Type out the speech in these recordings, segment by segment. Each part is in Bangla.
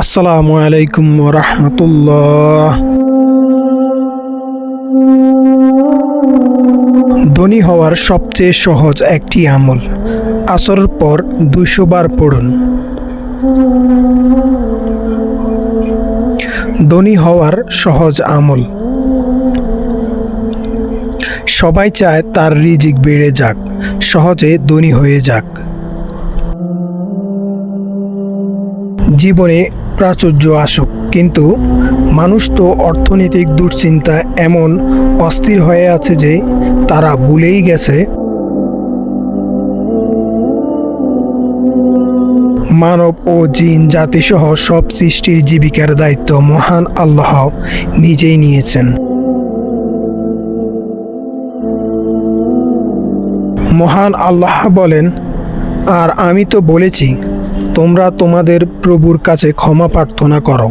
আসসালামু আলাইকুম রহমতুল্লাহ। ধনী হওয়ার সবচেয়ে সহজ একটি আমল আসরের পর দুইশো বার পড়ুন। ধনী হওয়ার সহজ আমল, সবাই চায় তার রিজিক বেড়ে যাক, সহজে ধনী হয়ে যাক। জীবনে প্রাচুর্য আসুক। কিন্তু মানুষ তো অর্থনৈতিক দুশ্চিন্তা এমন অস্থির হয়ে আছে যে তারা ভুলেই গেছে। মানব ও জিন জাতিসহ সব সৃষ্টির জীবিকার দায়িত্ব মহান আল্লাহ নিজেই নিয়েছেন। মহান আল্লাহ বলেন, আর আমি তো বলেছি তোমরা তোমাদের প্রভুর কাছে ক্ষমা প্রার্থনা করো।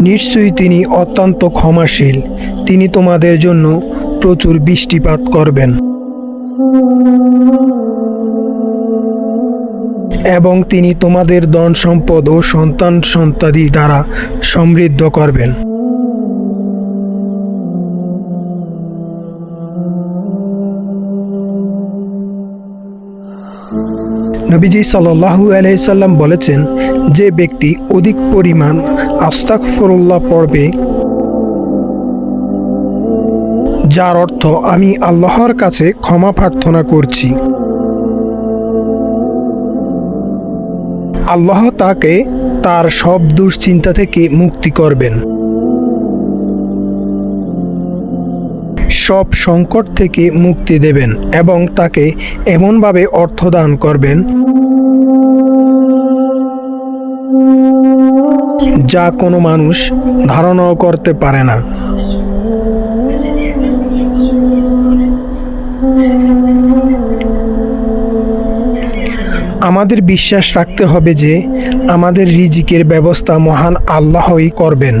নিশ্চয়ই তিনি অত্যন্ত ক্ষমাশীল। তিনি তোমাদের জন্য প্রচুর বৃষ্টিপাত করবেন। এবং তিনি তোমাদের ধন সম্পদ ও সন্তান সন্তাদি দ্বারা সমৃদ্ধ করবেন। নবীজি সাল্লাহু আলাইসাল্লাম বলেছেন, যে ব্যক্তি অধিক পরিমাণ আস্তাক ফরুল্লাহ পড়বে, যার অর্থ আমি আল্লাহর কাছে ক্ষমা প্রার্থনা করছি। আল্লাহ তাকে তার সব দুশ্চিন্তা থেকে মুক্তি করবেন। সব সংকট থেকে মুক্তি দেবেন এবং তাকে এমনভাবে অর্থ দান করবেন যা কোনো মানুষ ধারণাও করতে পারে না। আমাদের বিশ্বাস রাখতে হবে যে আমাদের রিজিকের ব্যবস্থা মহান আল্লাহই করবেন।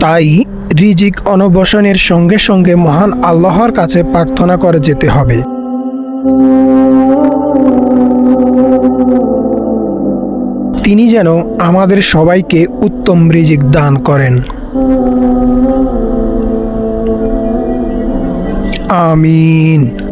তাই রিজিক অনবসনের সঙ্গে সঙ্গে মহান আল্লাহর কাছে প্রার্থনা করে যেতে হবে। তিনি যেন আমাদের সবাইকে উত্তম রিজিক দান করেন। আমিন।